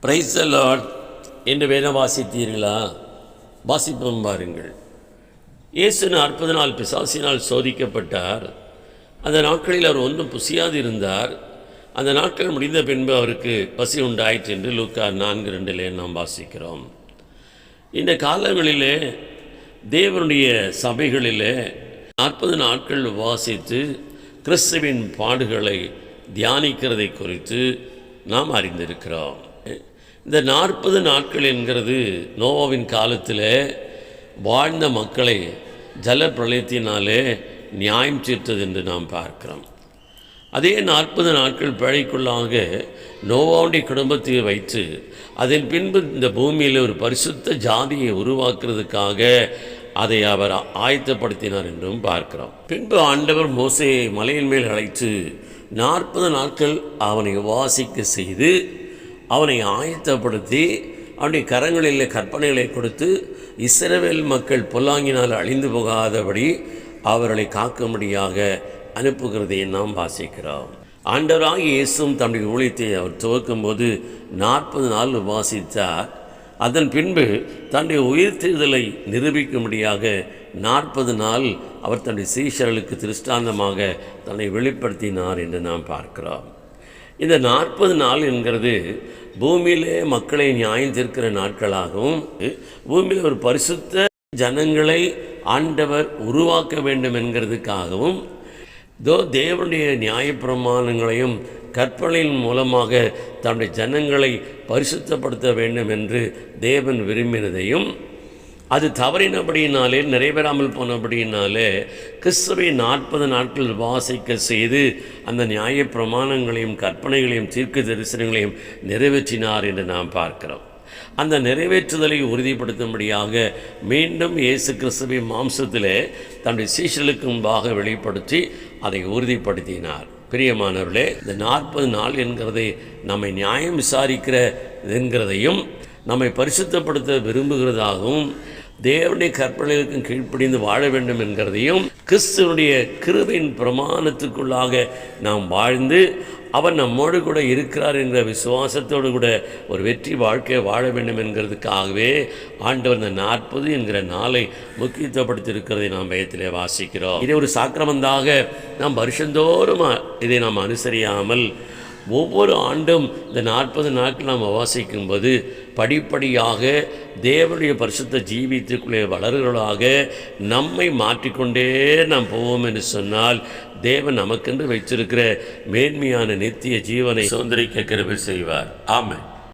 Price Lord என்று வேதம் வாசித்தீர்களா? வாசிப்போம் பாருங்கள். இயேசு நாற்பது நாள் பிசாசினால் சோதிக்கப்பட்டார். அந்த நாட்களில் அவர் ஒன்றும் புசியாது இருந்தார். அந்த நாட்கள் முடிந்த பின்பு அவருக்கு பசி உண்டாயிற்று என்று லூக்கா நான்கு ரெண்டிலே நாம் வாசிக்கிறோம். இந்த காலங்களிலே தேவனுடைய சபைகளிலே நாற்பது நாட்கள் வாசித்து கிறிஸ்துவின் பாடுகளை தியானிக்கிறதை குறித்து நாம் அறிந்திருக்கிறோம். இந்த நாற்பது நாட்கள் என்கிறது நோவாவின் காலத்தில் வாழ்ந்த மக்களை ஜல பிரளயத்தினாலே நியாயம் தீர்த்தது என்று நாம் பார்க்கிறோம். அதே நாற்பது நாட்கள் பிழைக்குள்ளாக நோவாவுடைய குடும்பத்தை வைத்து அதன் பின்பு இந்த பூமியில் ஒரு பரிசுத்த ஜாதியை உருவாக்குறதுக்காக அதை அவர் ஆயத்தப்படுத்தினார் என்றும் பார்க்கிறோம். பின்பு ஆண்டவர் மோசையை மலையின் மேல் அழைத்து நாற்பது நாட்கள் அவனை வாசிக்க செய்து அவனை ஆயத்தப்படுத்தி அவனுடைய கரங்களில் கற்பனைகளை கொடுத்து இஸ்ரவேல் மக்கள் பொல்லாங்கினால் அழிந்து போகாதபடி அவர்களை காக்கும்படியாக அனுப்புகிறதை நாம் வாசிக்கிறோம். ஆண்டவராக இயேசும் தன்னுடைய ஊழியத்தை அவர் துவக்கும்போது நாற்பது நாள் வாசித்தார் அதன் பின்பு தன்னுடைய உயிர்த்தெழுதலை நிரூபிக்கும்படியாக நாற்பது நாள் அவர் தன்னுடைய சீஷர்களுக்கு திருஷ்டாந்தமாக தன்னை வெளிப்படுத்தினார் என்று நாம் பார்க்கிறோம். இந்த நாற்பது நாள் என்கிறது பூமியிலே மக்களை நியாயம் தீர்க்கிற நாட்களாகவும் பூமியில் ஒரு பரிசுத்த ஜனங்களை ஆண்டவர் உருவாக்க வேண்டும் என்கிறதுக்காகவும் தோ தேவனுடைய நியாயப்பிரமாணங்களையும் கற்பனையின் மூலமாக தன்னுடைய ஜனங்களை பரிசுத்தப்படுத்த வேண்டும் என்று தேவன் விரும்பினதையும் அது தவறினபடியினாலே நிறைவேறாமல் போனபடியினாலே கிறிஸ்துவை நாற்பது நாட்கள் வாசிக்க செய்து அந்த நியாய பிரமாணங்களையும் கற்பனைகளையும் தீர்க்க தரிசனங்களையும் நிறைவேற்றினார் என்று நாம் பார்க்கிறோம். அந்த நிறைவேற்றுதலை உறுதிப்படுத்தும்படியாக மீண்டும் இயேசு கிறிஸ்துவை மாம்சத்திலே தன்னுடைய சீஷர்களுக்கு முன்பாக வெளிப்படுத்தி அதை உறுதிப்படுத்தினார். பிரியமானவர்களே இந்த நாற்பது நாள் என்கிறதை நம்மை நியாயம் விசாரிக்கிற என்கிறதையும் நம்மை பரிசுத்தப்படுத்த விரும்புகிறதாகவும் தேவனுடைய கற்பனைகளுக்கும் கீழ்ப்படிந்து வாழ வேண்டும் என்கிறதையும் கிறிஸ்துவனுடைய கிருபையின் பிரமாணத்துக்குள்ளாக நாம் வாழ்ந்து அவர் நம்மோடு கூட இருக்கிறார் என்ற விசுவாசத்தோடு கூட ஒரு வெற்றி வாழ்க்கையை வாழ வேண்டும் என்கிறதுக்காகவே ஆண்டவர் இந்த நாற்பது என்கிற நாளை முக்கியத்துவப்படுத்தியிருக்கிறதை நாம் பயத்திலே வாசிக்கிறோம். இதை ஒரு சாக்கிரமந்தாக நாம் வருஷந்தோறும் இதை நாம் அனுசரியாமல் ஒவ்வொரு ஆண்டும் இந்த நாற்பது நாட்கள் நாம் வாசிக்கும்போது படிப்படியாக தேவனுடைய பரிசுத்த ஜீவித்துக்குள்ளே வளர்களாக நம்மை மாற்றிக்கொண்டே நாம் போவோம் என்று சொன்னால் தேவன் நமக்கென்று வைத்திருக்கிற மேன்மையான நித்திய ஜீவனை சுதந்திரிக்க கிருபை செய்வார். ஆமாம்